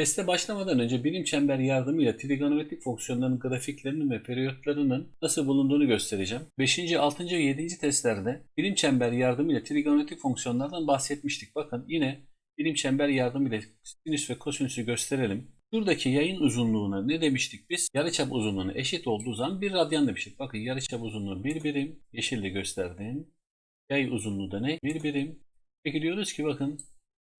Teste başlamadan önce birim çember yardımıyla trigonometrik fonksiyonların grafiklerinin ve periyotlarının nasıl bulunduğunu göstereceğim. 5. 6. ve 7. testlerde birim çember yardımıyla trigonometrik fonksiyonlardan bahsetmiştik. Bakın yine birim çember yardımıyla sinüs ve kosinüsü gösterelim. Şuradaki yayın uzunluğuna ne demiştik biz? Yarıçap uzunluğuna eşit olduğu zaman bir radyan demiştik. Bakın yarıçap uzunluğu bir birim. Yeşille gösterdiğim. Yay uzunluğu da ne? Bir birim. Peki diyoruz ki bakın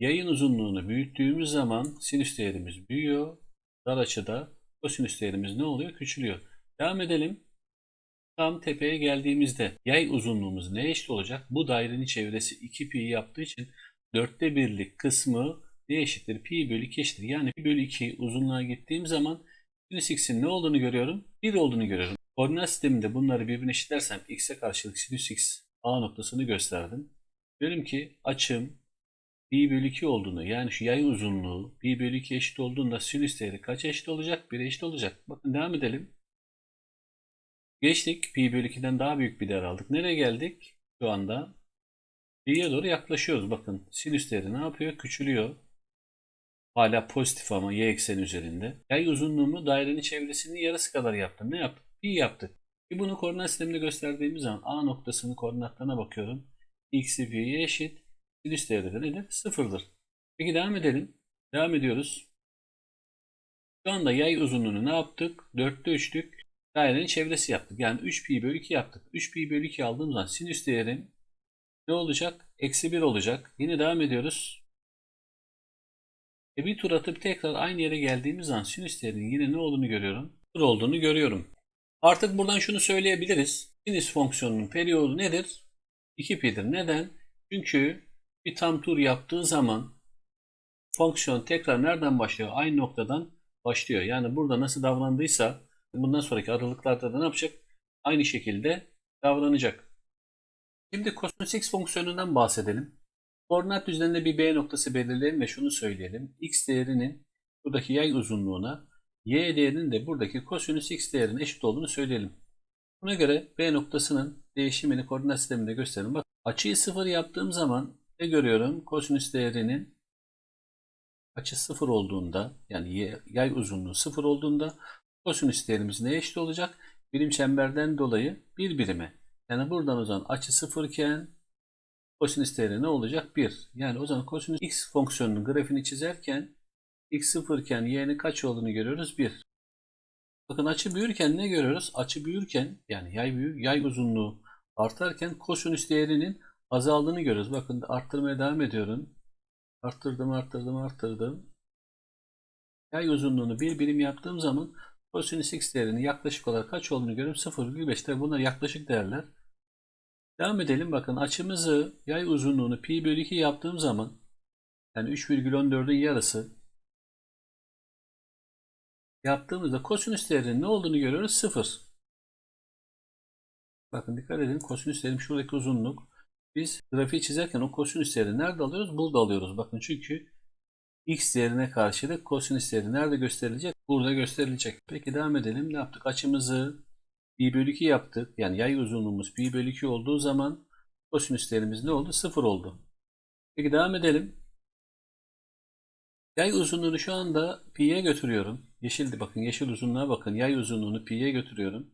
yayın uzunluğunu büyüttüğümüz zaman sinüs değerimiz büyüyor. Dar açıda kosinüs değerimiz ne oluyor? Küçülüyor. Devam edelim. Tam tepeye geldiğimizde yay uzunluğumuz ne eşit olacak? Bu dairenin çevresi 2 pi yaptığı için dörtte birlik kısmı ne eşittir? Pi bölü 2 eşittir. Yani pi bölü 2 uzunluğa gittiğim zaman sinüs x'in ne olduğunu görüyorum? 1 olduğunu görüyorum. Koordinat sisteminde bunları birbirine eşitlersem x'e karşılık sinüs x a noktasını gösterdim. Diyorum ki açım pi bölü 2 olduğunu yani şu yay uzunluğu pi bölü 2 eşit olduğunda sinüs değeri kaç eşit olacak? 1'e eşit olacak. Bakın devam edelim. Geçtik. Pi bölü 2'den daha büyük bir değer aldık. Nereye geldik? Şu anda pi'ye doğru yaklaşıyoruz. Bakın sinüs değeri ne yapıyor? Küçülüyor. Hala pozitif ama y ekseni üzerinde. Yay uzunluğumu dairenin çevresinin yarısı kadar yaptım. Ne yaptık? Pi yaptık. Bir bunu koordinat sisteminde gösterdiğimiz zaman A noktasının koordinatlarına bakıyorum. X'i pi'ye eşit. Sinüs değeri de nedir? Sıfırdır. Peki devam edelim. Devam ediyoruz. Şu anda yay uzunluğunu ne yaptık? 4'te 3'lük dairenin çevresi yaptık. Yani 3 pi bölü 2 yaptık. 3 pi bölü 2 aldığım zaman sinüs değerim ne olacak? Eksi 1 olacak. Yine devam ediyoruz. E bir tur atıp tekrar aynı yere geldiğimiz zaman sinüs değerinin yine ne olduğunu görüyorum? 1 olduğunu görüyorum. Artık buradan şunu söyleyebiliriz. Sinüs fonksiyonunun periyodu nedir? 2 pi'dir. Neden? Çünkü bir tam tur yaptığı zaman fonksiyon tekrar nereden başlıyor? Aynı noktadan başlıyor. Yani burada nasıl davrandıysa bundan sonraki aralıklarda da ne yapacak? Aynı şekilde davranacak. Şimdi kosinüs x fonksiyonundan bahsedelim. Koordinat düzleminde bir b noktası belirleyelim ve şunu söyleyelim. x değerinin buradaki yay uzunluğuna y değerinin de buradaki kosinüs x değerinin eşit olduğunu söyleyelim. Buna göre b noktasının değişimini koordinat sisteminde gösterelim. Bak açıyı sıfır yaptığım zaman ne görüyorum? Kosinüs değerinin açı sıfır olduğunda yani yay uzunluğu sıfır olduğunda kosinüs değerimiz neye eşit olacak? Birim çemberden dolayı bir birime. Yani buradan o zaman açı sıfırken kosinüs değeri ne olacak? 1. Yani o zaman kosinüs x fonksiyonunun grafiğini çizerken x sıfırken y'nin kaç olduğunu görüyoruz? 1. Bakın açı büyürken ne görüyoruz? Açı büyürken yani yay büyür, yay uzunluğu artarken kosinüs değerinin azaldığını görüyoruz. Bakın arttırmaya devam ediyorum. Arttırdım, arttırdım, arttırdım. Yay uzunluğunu bir birim yaptığım zaman kosinüs x değerinin yaklaşık olarak kaç olduğunu görüyorum? 0,5. Tabi bunlar yaklaşık değerler. Devam edelim. Bakın açımızı yay uzunluğunu pi bölü 2 yaptığım zaman yani 3,14'ün yarısı yaptığımızda kosinüs değerinin ne olduğunu görüyoruz? 0. Bakın dikkat edin. Kosinüs değerim şuradaki uzunluk. Biz grafiği çizerken o kosinüs değerini nerede alıyoruz? Burada alıyoruz. Bakın çünkü x değerine karşılık kosinüs değeri nerede gösterilecek? Burada gösterilecek. Peki devam edelim. Ne yaptık? Açımızı pi bölü 2 yaptık. Yani yay uzunluğumuz pi bölü 2 olduğu zaman kosinüs değerimiz ne oldu? 0 oldu. Peki devam edelim. Yay uzunluğunu şu anda pi'ye götürüyorum. Yeşildi bakın yeşil uzunluğa bakın. Yay uzunluğunu pi'ye götürüyorum.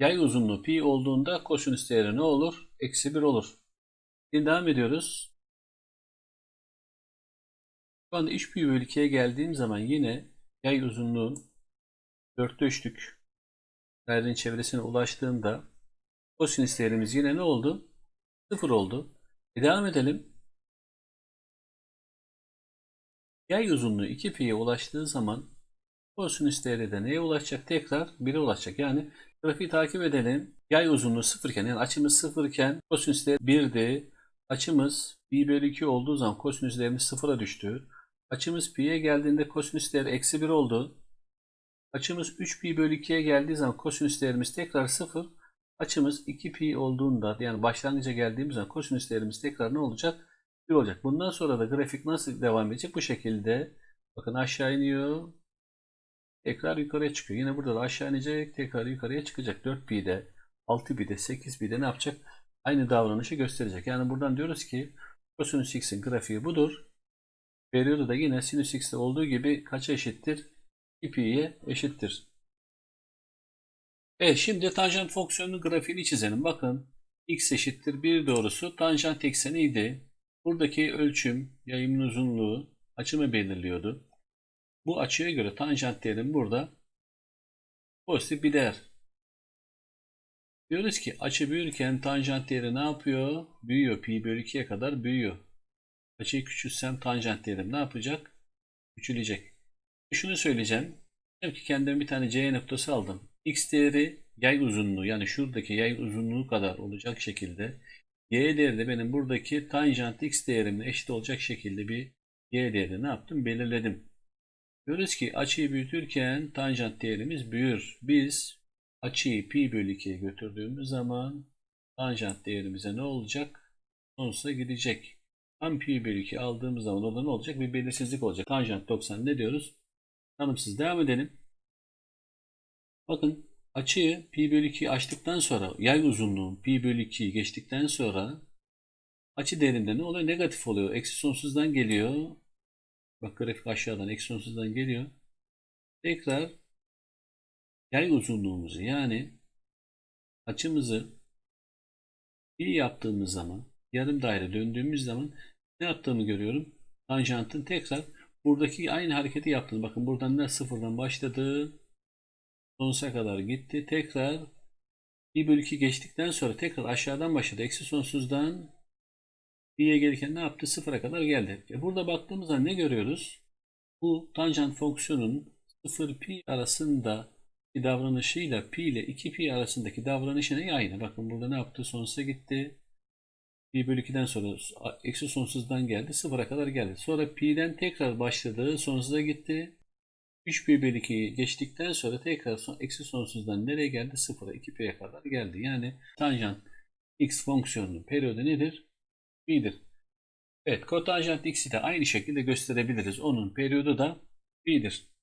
Yay uzunluğu pi olduğunda kosinüs değeri ne olur? Eksi 1 olur. Şimdi devam ediyoruz. Şu anda 3 pi bölü 2'ye geldiğim zaman yine yay uzunluğun 4'te 3'lük dairenin çevresine ulaştığında kosinüs değerimiz yine ne oldu? 0 oldu. E devam edelim. Yay uzunluğu 2 pi'ye ulaştığı zaman kosinüs değeri de neye ulaşacak? Tekrar 1'e ulaşacak. Yani grafiği takip edelim. Yay uzunluğu 0 iken yani açımız 0 iken kosinüs değeri 1'di. Açımız pi bölü 2 olduğu zaman kosinüs değerimiz 0'a düştü. Açımız pi'ye geldiğinde kosinüs değeri eksi 1 oldu. Açımız 3 pi bölü 2'ye geldiği zaman kosinüs değerimiz tekrar 0. Açımız 2 pi olduğunda yani başlangıca geldiğimiz zaman kosinüs değerimiz tekrar ne olacak? 1 olacak. Bundan sonra da grafik nasıl devam edecek? Bu şekilde bakın aşağı iniyor. Tekrar yukarıya çıkıyor. Yine burada da aşağı inecek. Tekrar yukarıya çıkacak. 4 pi'de, 6 pi'de, 8 pi'de ne yapacak? Aynı davranışı gösterecek. Yani buradan diyoruz ki kosinüs x'in grafiği budur. Periyodu da yine sinüs x'te olduğu gibi kaça eşittir? 2pi'ye eşittir. Evet şimdi tanjant fonksiyonunun grafiğini çizelim. Bakın x eşittir 1 doğrusu tanjant ekseniydi. Buradaki ölçüm yayımın uzunluğu açımı belirliyordu. Bu açıya göre tanjant değerim burada pozitif bir değer. Diyoruz ki açı büyürken tanjant değeri ne yapıyor? Büyüyor. Pi bölü 2'ye kadar büyüyor. Açıyı küçültsem tanjant değerim ne yapacak? Küçülecek. Şunu söyleyeceğim. Diyelim ki kendime bir tane C noktası aldım. X değeri yay uzunluğu yani şuradaki yay uzunluğu kadar olacak şekilde Y değeri de benim buradaki tanjant X değerimle eşit olacak şekilde bir Y değeri ne yaptım? Belirledim. Diyoruz ki açıyı büyütürken tanjant değerimiz büyür. Biz açıyı pi bölü 2'ye götürdüğümüz zaman tanjant değerimize ne olacak? Sonsuza gidecek. Tam pi bölü 2 aldığımız zaman orada ne olacak? Bir belirsizlik olacak. Tanjant 90 ne diyoruz? Tanımsız devam edelim. Bakın açıyı pi bölü 2 açtıktan sonra yay uzunluğu pi bölü 2'yi geçtikten sonra açı değerinde ne oluyor? Negatif oluyor. Eksi sonsuzdan geliyor. Bak grafik aşağıdan eksi sonsuzdan geliyor. Tekrar yay uzunluğumuzu yani açımızı pi yaptığımız zaman yarım daire döndüğümüz zaman ne yaptığımı görüyorum. Tanjantın tekrar buradaki aynı hareketi yaptığını. Bakın buradan ne sıfırdan başladı. Sonsuza kadar gitti. Tekrar 1 bölü 2 geçtikten sonra tekrar aşağıdan başladı. Eksi sonsuzdan pi'ye gelirken ne yaptı? Sıfıra kadar geldi. E burada baktığımız zaman ne görüyoruz? Bu tanjant fonksiyonun 0 pi arasında davranışıyla pi ile 2 pi arasındaki davranışı ne? Aynı. Bakın burada ne yaptı? Sonsuza gitti. Pi bölü 2'den sonra eksi sonsuzdan geldi. Sıfıra kadar geldi. Sonra pi'den tekrar başladı. Sonsuza gitti. 3 pi bölü 2'yi geçtikten sonra tekrar son, eksi sonsuzdan nereye geldi? Sıfıra 2 pi'ye kadar geldi. Yani tanjant x fonksiyonunun periyodu nedir? Pi'dir. Evet kotanjant x'i de aynı şekilde gösterebiliriz. Onun periyodu da pi'dir.